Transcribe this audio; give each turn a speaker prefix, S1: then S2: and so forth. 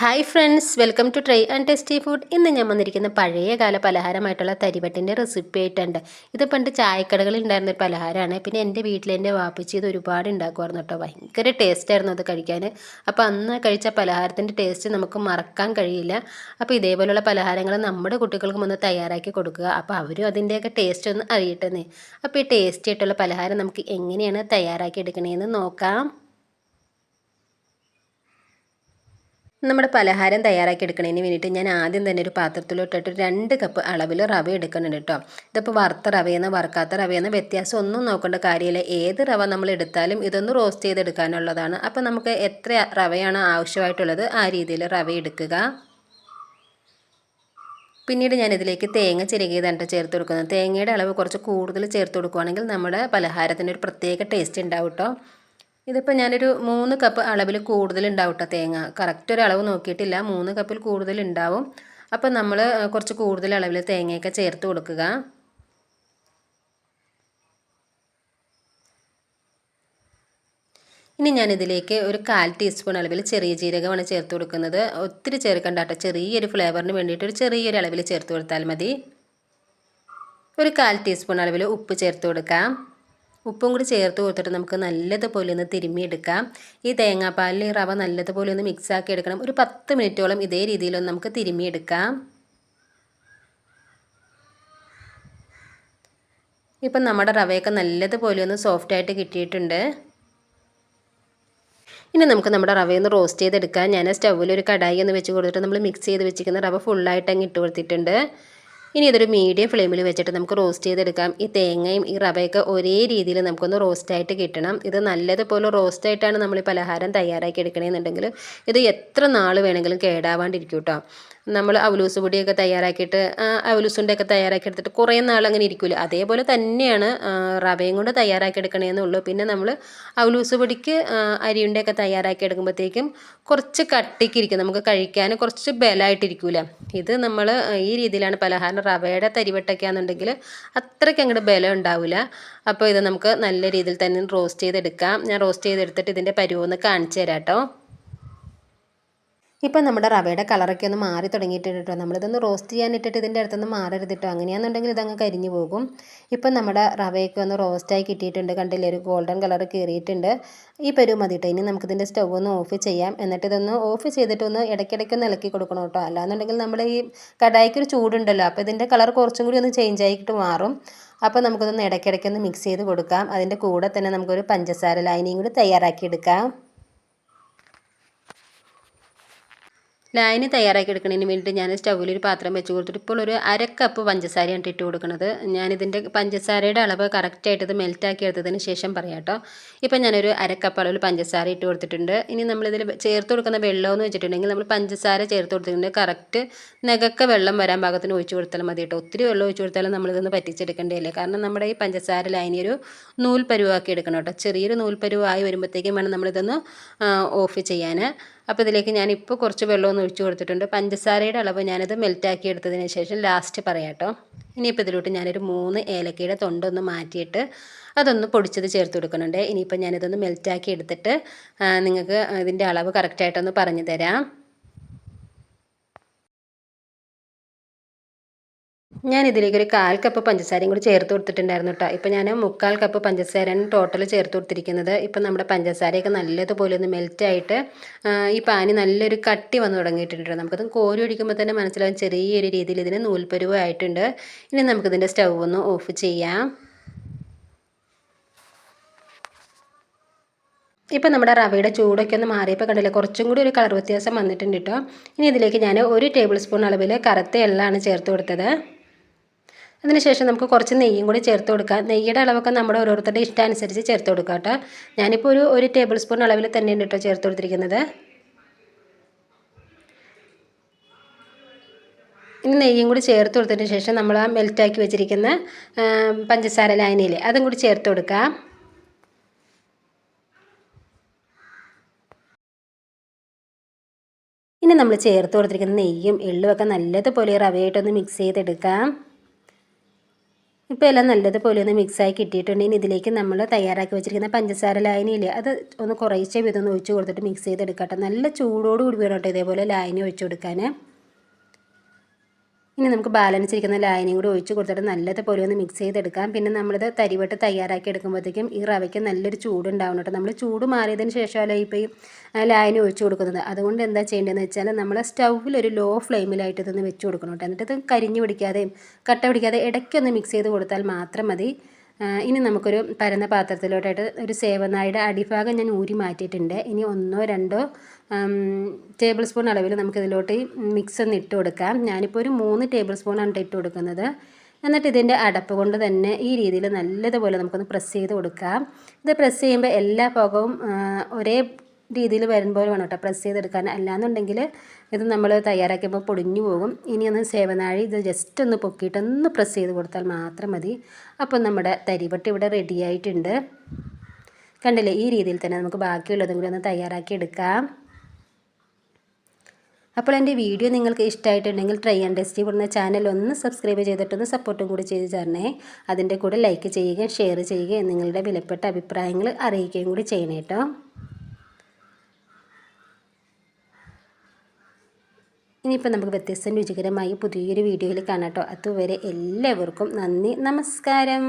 S1: Hi friends welcome to try and tasty food ഇന്ന് ഞാൻ വന്നിരിക്കുന്ന പഴയ കാല പലഹാരമായിട്ടുള്ള തരിവട്ടിന്റെ റെസിപ്പി ആയിട്ടുണ്ട്. ഇത് പണ്ട് ചായക്കടകളിൽ ഉണ്ടായിരുന്ന ഒരു പലഹാരമാണ്. പിന്നെ എന്റെ വീട്ടിൽ എന്റെ വാപ്പിച്ച് ഇത് ഒരുപാട് ഉണ്ടാക്കുമായിരുന്നു കേട്ടോ. ഭയങ്കര ടേസ്റ്റായിരുന്നു അത് കഴിക്കാൻ. അപ്പോൾ അന്ന് കഴിച്ച പലഹാരത്തിന്റെ ടേസ്റ്റ് നമുക്ക് മറക്കാൻ കഴിയില്ല. അപ്പോൾ ഇതേപോലുള്ള പലഹാരങ്ങൾ നമ്മുടെ കുട്ടികൾക്കും ഒന്ന് തയ്യാറാക്കി കൊടുക്കുക. അപ്പോൾ അവരും അതിന്റെയൊക്കെ ടേസ്റ്റ് ഒന്ന് അറിയട്ടെന്നേ. അപ്പോൾ ഈ ടേസ്റ്റി ആയിട്ടുള്ള പലഹാരം നമുക്ക് എങ്ങനെയാണ് തയ്യാറാക്കി എടുക്കണേന്ന് നോക്കാം. നമ്മുടെ പലഹാരം തയ്യാറാക്കി എടുക്കുന്നതിന് വേണ്ടിയിട്ട് ഞാൻ ആദ്യം തന്നെ ഒരു പാത്രത്തിലോട്ടിട്ട് രണ്ട് കപ്പ് അളവിൽ റവ എടുക്കുന്നുണ്ട് കേട്ടോ. ഇതിപ്പോൾ വറുത്ത റവയെന്ന് വറുക്കാത്ത റവയെന്ന് വ്യത്യാസം ഒന്നും നോക്കേണ്ട കാര്യമില്ല. ഏത് റവ നമ്മൾ എടുത്താലും ഇതൊന്ന് റോസ്റ്റ് ചെയ്തെടുക്കാനുള്ളതാണ്. അപ്പോൾ നമുക്ക് എത്ര റവയാണ് ആവശ്യമായിട്ടുള്ളത് ആ രീതിയിൽ റവ എടുക്കുക. പിന്നീട് ഞാൻ ഇതിലേക്ക് തേങ്ങ ചിരകിയതാണ് ചേർത്ത് കൊടുക്കുന്നത്. തേങ്ങയുടെ അളവ് കുറച്ച് കൂടുതൽ ചേർത്ത് കൊടുക്കുകയാണെങ്കിൽ നമ്മുടെ പലഹാരത്തിന് ഒരു പ്രത്യേക ടേസ്റ്റ് ഉണ്ടാവും കേട്ടോ. ഇതിപ്പോൾ ഞാനൊരു മൂന്ന് കപ്പ് അളവിൽ കൂടുതൽ ഉണ്ടാവും കേട്ടോ തേങ്ങ. കറക്റ്റ് ഒരു അളവ് നോക്കിയിട്ടില്ല. മൂന്ന് കപ്പിൽ കൂടുതൽ ഉണ്ടാവും അപ്പോൾ നമ്മൾ കുറച്ച് കൂടുതൽ അളവിൽ തേങ്ങയൊക്കെ ചേർത്ത് കൊടുക്കുക. ഇനി ഞാനിതിലേക്ക് ഒരു കാൽ ടീസ്പൂൺ അളവിൽ ചെറിയ ജീരകമാണ് ചേർത്ത് കൊടുക്കുന്നത്. ഒത്തിരി ചേർക്കണ്ട കേട്ടോ ചെറിയൊരു ഫ്ലേവറിന് വേണ്ടിയിട്ട് ഒരു ചെറിയൊരു അളവിൽ ചേർത്ത് കൊടുത്താൽ മതി. ഒരു കാൽ ടീസ്പൂൺ അളവിൽ ഉപ്പ് ചേർത്ത് കൊടുക്കാം. ഉപ്പും കൂടി ചേർത്ത് കൊടുത്തിട്ട് നമുക്ക് നല്ലതുപോലെ ഒന്ന് തിരുമ്മിയെടുക്കാം. ഈ തേങ്ങാപ്പാലിൽ ഈ റവ നല്ലതുപോലെ ഒന്ന് മിക്സ് ആക്കി എടുക്കണം. ഒരു പത്ത് മിനിറ്റോളം ഇതേ രീതിയിലൊന്ന് നമുക്ക് തിരുമ്മിയെടുക്കാം. ഇപ്പം നമ്മുടെ റവയൊക്കെ നല്ലതുപോലെ ഒന്ന് സോഫ്റ്റായിട്ട് കിട്ടിയിട്ടുണ്ട്. ഇനി നമുക്ക് നമ്മുടെ റവയൊന്ന് റോസ്റ്റ് ചെയ്തെടുക്കാം. ഞാൻ സ്റ്റൗവിൽ ഒരു കടായി ഒന്ന് വെച്ച് കൊടുത്തിട്ട് നമ്മൾ മിക്സ് ചെയ്ത് വെച്ചിരിക്കുന്ന റവ ഫുള്ളായിട്ട് അങ്ങ് ഇട്ട് കൊടുത്തിട്ടുണ്ട്. ഇനി ഇതൊരു മീഡിയം ഫ്ലെയിമിൽ വെച്ചിട്ട് നമുക്ക് റോസ്റ്റ് ചെയ്തെടുക്കാം. ഈ തേങ്ങയും ഈ റവയൊക്കെ ഒരേ രീതിയിൽ നമുക്കൊന്ന് റോസ്റ്റായിട്ട് കിട്ടണം. ഇത് നല്ലതുപോലെ റോസ്റ്റായിട്ടാണ് നമ്മൾ ഈ പലഹാരം തയ്യാറാക്കി എടുക്കണമെന്നുണ്ടെങ്കിൽ ഇത് എത്ര നാൾ വേണമെങ്കിലും കേടാവാണ്ടിരിക്കും കേട്ടോ നമ്മൾ അവലൂസ് പൊടിയൊക്കെ തയ്യാറാക്കിയിട്ട് അവലൂസുണ്ടൊക്കെ തയ്യാറാക്കി എടുത്തിട്ട് കുറേ നാൾ അങ്ങനെ ഇരിക്കില്ല അതേപോലെ തന്നെയാണ് റവയും കൊണ്ട് തയ്യാറാക്കി എടുക്കണേന്നുള്ളൂ പിന്നെ നമ്മൾ അവലൂസ് പൊടിക്ക് അരിയുണ്ടയൊക്കെ തയ്യാറാക്കി എടുക്കുമ്പോഴത്തേക്കും കുറച്ച് കട്ടിക്കിരിക്കും നമുക്ക് കഴിക്കാൻ കുറച്ച് ബലമായിട്ടിരിക്കില്ല ഇത് നമ്മൾ ഈ രീതിയിലാണ് പലഹാരം റവയുടെ തരിവട്ടൊക്കെയാണെന്നുണ്ടെങ്കിൽ അത്രയ്ക്ക് അങ്ങോട്ട് ബലം ഉണ്ടാവില്ല അപ്പോൾ ഇത് നമുക്ക് നല്ല രീതിയിൽ തന്നെ റോസ്റ്റ് ചെയ്തെടുക്കാം. ഞാൻ റോസ്റ്റ് ചെയ്തെടുത്തിട്ട് ഇതിന്റെ പരുവൊന്ന് കാണിച്ചു തരാം കേട്ടോ. ഇപ്പം നമ്മുടെ റവയുടെ കളറൊക്കെ ഒന്ന് മാറി തുടങ്ങിയിട്ടുണ്ട് കേട്ടോ. നമ്മളിതൊന്ന് റോസ്റ്റ് ചെയ്യാനിട്ടിട്ട് ഇതിന്റെ അടുത്തൊന്ന് മാറരുത് കേട്ടോ. അങ്ങനെയാണെന്നുണ്ടെങ്കിൽ ഇതങ്ങ് കരിഞ്ഞു പോകും. ഇപ്പം നമ്മുടെ റവയൊക്കെ ഒന്ന് റോസ്റ്റായി കിട്ടിയിട്ടുണ്ട്. കണ്ടില്ലേ ഒരു ഗോൾഡൻ കളർ കയറിയിട്ടുണ്ട് ഈ പരുവ് മതി കേട്ടോ. ഇനി നമുക്കിതിന്റെ സ്റ്റൗ ഒന്ന് ഓഫ് ചെയ്യാം. എന്നിട്ട് ഇതൊന്ന് ഓഫ് ചെയ്തിട്ടൊന്ന് ഇടയ്ക്കിടയ്ക്ക് ഒന്ന് ഇളക്കി കൊടുക്കണം കേട്ടോ. അല്ലാന്നുണ്ടെങ്കിൽ നമ്മൾ ഈ കടായിക്ക് ഒരു ചൂടുണ്ടല്ലോ. അപ്പോൾ ഇതിന്റെ കളർ കുറച്ചും കൂടി ഒന്ന് ചേഞ്ച് ആയിട്ട് മാറും. അപ്പോൾ നമുക്കിതൊന്ന് ഇടയ്ക്കിടയ്ക്ക് മിക്സ് ചെയ്ത് കൊടുക്കാം. അതിന്റെ കൂടെ തന്നെ നമുക്കൊരു പഞ്ചസാര ലൈനിയും കൂടി തയ്യാറാക്കി എടുക്കാം. ലായനി തയ്യാറാക്കി എടുക്കുന്നതിന് വേണ്ടിയിട്ട് ഞാൻ സ്റ്റൗവിൽ ഒരു പാത്രം വെച്ച് കൊടുത്തിട്ട് ഇപ്പോൾ ഒരു അര കപ്പ് പഞ്ചസാരയാണ് ഇട്ട് കൊടുക്കുന്നത്. ഞാനിതിന്റെ പഞ്ചസാരയുടെ അളവ് കറക്റ്റായിട്ട് ഇത് മെൽറ്റാക്കി എടുത്തതിന് ശേഷം പറയാം കേട്ടോ. ഇപ്പം ഞാനൊരു അര കപ്പ് അളവിൽ പഞ്ചസാര ഇട്ട് കൊടുത്തിട്ടുണ്ട്. ഇനി നമ്മളിതിൽ ചേർത്ത് കൊടുക്കുന്ന വെള്ളം എന്ന് വെച്ചിട്ടുണ്ടെങ്കിൽ നമ്മൾ പഞ്ചസാര ചേർത്ത് കൊടുത്തിട്ടുണ്ട്. കറക്റ്റ് നെകക്ക വെള്ളം വരാൻ ഭാഗത്തിന് ഒഴിച്ചു കൊടുത്താൽ മതി കേട്ടോ. ഒത്തിരി വെള്ളം ഒഴിച്ചു കൊടുത്താലും നമ്മളിതൊന്ന് പറ്റിച്ചെടുക്കേണ്ടതല്ലേ. കാരണം നമ്മുടെ ഈ പഞ്ചസാര ലൈനി ഒരു നൂൽ എടുക്കണം കേട്ടോ. ചെറിയൊരു നൂൽ പരുവായി വരുമ്പോഴത്തേക്കും വേണം നമ്മളിതൊന്ന് ഓഫ് ചെയ്യാൻ. അപ്പോൾ ഇതിലേക്ക് ഞാൻ ഇപ്പോൾ കുറച്ച് വെള്ളമൊന്ന് ഒഴിച്ചു കൊടുത്തിട്ടുണ്ട്. പഞ്ചസാരയുടെ അളവ് ഞാനത് മെൽറ്റാക്കി എടുത്തതിന് ശേഷം ലാസ്റ്റ് പറയാം കേട്ടോ ഇനിയിപ്പോൾ ഇതിലോട്ട് ഞാനൊരു മൂന്ന് ഏലക്കയുടെ തൊണ്ടൊന്ന് മാറ്റിയിട്ട് അതൊന്ന് പൊടിച്ചത് ചേർത്ത് കൊടുക്കുന്നുണ്ട്. ഇനിയിപ്പോൾ ഞാനിതൊന്ന് മെൽറ്റാക്കി എടുത്തിട്ട് നിങ്ങൾക്ക് ഇതിന്റെ അളവ് കറക്റ്റായിട്ടൊന്ന് പറഞ്ഞു തരാം. ഞാൻ ഇതിലേക്ക് ഒരു കാൽ കപ്പ് പഞ്ചസാരയും കൂടി ചേർത്ത് കൊടുത്തിട്ടുണ്ടായിരുന്നു കേട്ടോ ഇപ്പോൾ ഞാൻ മുക്കാൽ കപ്പ് പഞ്ചസാരയാണ് ടോട്ടൽ ചേർത്ത് കൊടുത്തിരിക്കുന്നത്. ഇപ്പം നമ്മുടെ പഞ്ചസാരയൊക്കെ നല്ലതുപോലെ ഒന്ന് മെൽറ്റായിട്ട് ഈ പാനി നല്ലൊരു കട്ടി വന്ന് തുടങ്ങിയിട്ടുണ്ട് നമുക്കത് കോരി ഒഴിക്കുമ്പോൾ തന്നെ മനസ്സിലാവും ചെറിയൊരു രീതിയിൽ ഇതിന് നൂൽപ്പരുവായിട്ടുണ്ട് ഇനി നമുക്കിതിന്റെ സ്റ്റൗ ഒന്ന് ഓഫ് ചെയ്യാം. ഇപ്പം നമ്മുടെ റവയുടെ ചൂടൊക്കെ ഒന്ന് മാറിയപ്പോൾ കണ്ടില്ല കുറച്ചും കൂടി ഒരു കളർ വ്യത്യാസം വന്നിട്ടുണ്ട് കേട്ടോ ഇനി ഇതിലേക്ക് ഞാൻ ഒരു ടേബിൾ സ്പൂൺ അളവിൽ കറുത്ത എള്ളാണ് ചേർത്ത് കൊടുത്തത്. അതിനുശേഷം നമുക്ക് കുറച്ച് നെയ്യും കൂടി ചേർത്ത് കൊടുക്കാം. നെയ്യുടെ അളവൊക്കെ നമ്മുടെ ഓരോരുത്തരുടെ ഇഷ്ടാനുസരിച്ച് ചേർത്ത് കൊടുക്കാം കേട്ടോ. ഞാനിപ്പോൾ ഒരു ഒരു ടേബിൾ സ്പൂൺ അളവിൽ തന്നെയാണ് കേട്ടോ ചേർത്ത് കൊടുത്തിരിക്കുന്നത്. ഇനി നെയ്യും കൂടി ചേർത്ത് കൊടുത്തതിന് ശേഷം നമ്മൾ ആ മെൽറ്റാക്കി വെച്ചിരിക്കുന്ന പഞ്ചസാര ലായനിയിൽ അതും കൂടി ചേർത്ത് കൊടുക്കാം. ഇനി നമ്മൾ ചേർത്ത് കൊടുത്തിരിക്കുന്ന നെയ്യും എള്ളുമൊക്കെ നല്ലതുപോലെ റവയായിട്ടൊന്ന് മിക്സ് ചെയ്തെടുക്കാം. ഇപ്പോൾ എല്ലാം നല്ലതുപോലെ ഒന്ന് മിക്സായി ഇനി ഇതിലേക്ക് നമ്മൾ തയ്യാറാക്കി വെച്ചിരിക്കുന്ന പഞ്ചസാര ലായനിയില്ലേ അത് ഒന്ന് കുറേശ്ശെ വിധം ഒന്ന് ഒഴിച്ച് കൊടുത്തിട്ട് മിക്സ് ചെയ്തെടുക്കട്ടെ. നല്ല ചൂടോടുകൂടി വേണം കേട്ടോ ഇതേപോലെ ലായനി ഒഴിച്ചു കൊടുക്കാൻ ഇനി നമുക്ക് ബാലൻസ് ഇരിക്കുന്ന ലായനിയും കൂടി ഒഴിച്ച് കൊടുത്തിട്ട് നല്ലതുപോലെ ഒന്ന് മിക്സ് ചെയ്തെടുക്കാം. പിന്നെ നമ്മളിത് തരിവട്ട് തയ്യാറാക്കി എടുക്കുമ്പോഴത്തേക്കും ഈ റവയ്ക്ക് നല്ലൊരു ചൂടുണ്ടാവണം കേട്ടോ. നമ്മൾ ചൂട് മാറിയതിന് ശേഷമല്ല ഇപ്പോൾ ഈ ലായനി ഒഴിച്ച് കൊടുക്കുന്നത്. അതുകൊണ്ട് എന്താ ചെയ്യേണ്ടതെന്ന് വെച്ചാൽ നമ്മൾ സ്റ്റൗവിൽ ഒരു ലോ ഫ്ലെയിമിലായിട്ട് ഇതൊന്ന് വെച്ച് കൊടുക്കണം കേട്ടോ. എന്നിട്ട് ഇത് കരിഞ്ഞു പിടിക്കാതെയും കട്ട പിടിക്കാതെ ഇടയ്ക്കൊന്ന് മിക്സ് ചെയ്ത് കൊടുത്താൽ മാത്രം മതി. ഇനി നമുക്കൊരു പരന്ന പാത്രത്തിലോട്ടായിട്ട് ഒരു സേവനായുടെ അടിഭാഗം ഞാൻ ഊരി മാറ്റിയിട്ടുണ്ട്. ഇനി ഒന്നോ രണ്ടോ ടേബിൾ സ്പൂൺ അളവിൽ നമുക്കിതിലോട്ട് മിക്സ് ഒന്ന് ഇട്ട് കൊടുക്കാം. ഞാനിപ്പോൾ ഒരു മൂന്ന് ടേബിൾ ആണ് ഇട്ട് കൊടുക്കുന്നത്. എന്നിട്ട് ഇതിന്റെ അടപ്പ് കൊണ്ട് തന്നെ ഈ രീതിയിൽ നല്ലതുപോലെ നമുക്കൊന്ന് പ്രസ് ചെയ്ത് കൊടുക്കാം. ഇത് പ്രസ് ചെയ്യുമ്പോൾ എല്ലാ ഭാഗവും ഒരേ രീതിയിൽ വരുമ്പോൾ വേണം കേട്ടോ. പ്രസ് ചെയ്തെടുക്കാൻ. അല്ലാന്നുണ്ടെങ്കിൽ ഇത് നമ്മൾ തയ്യാറാക്കിയപ്പോൾ പൊടിഞ്ഞു പോകും. ഇനി ഒന്ന് സേവനാഴി ഇത് ജസ്റ്റ് ഒന്ന് പൊക്കിയിട്ട് ഒന്ന് പ്രസ് ചെയ്ത് കൊടുത്താൽ മാത്രം മതി. അപ്പം നമ്മുടെ തരിവട്ട് ഇവിടെ റെഡിയായിട്ടുണ്ട് കണ്ടില്ലേ? ഈ രീതിയിൽ തന്നെ നമുക്ക് ബാക്കിയുള്ളതും കൂടി ഒന്ന് തയ്യാറാക്കി എടുക്കാം. അപ്പോൾ എന്റെ വീഡിയോ നിങ്ങൾക്ക് ഇഷ്ടമായിട്ടുണ്ടെങ്കിൽ ട്രൈ ആൻഡ് ടെസ്റ്റ് ചെയ്യുന്ന ചാനൽ ഒന്ന് സബ്സ്ക്രൈബ് ചെയ്തിട്ടൊന്ന് സപ്പോർട്ടും കൂടി ചെയ്ത് തരണേ. അതിന്റെ കൂടെ ലൈക്ക് ചെയ്യുകയും ഷെയർ ചെയ്യുകയും നിങ്ങളുടെ വിലപ്പെട്ട അഭിപ്രായങ്ങൾ അറിയിക്കുകയും കൂടി ചെയ്യണേ ഇനിയിപ്പോൾ നമുക്ക് വ്യത്യസ്തം രുചികരമായി പുതിയൊരു വീഡിയോയിൽ കാണാം കേട്ടോ. അതുവരെ എല്ലാവർക്കും നന്ദി നമസ്കാരം.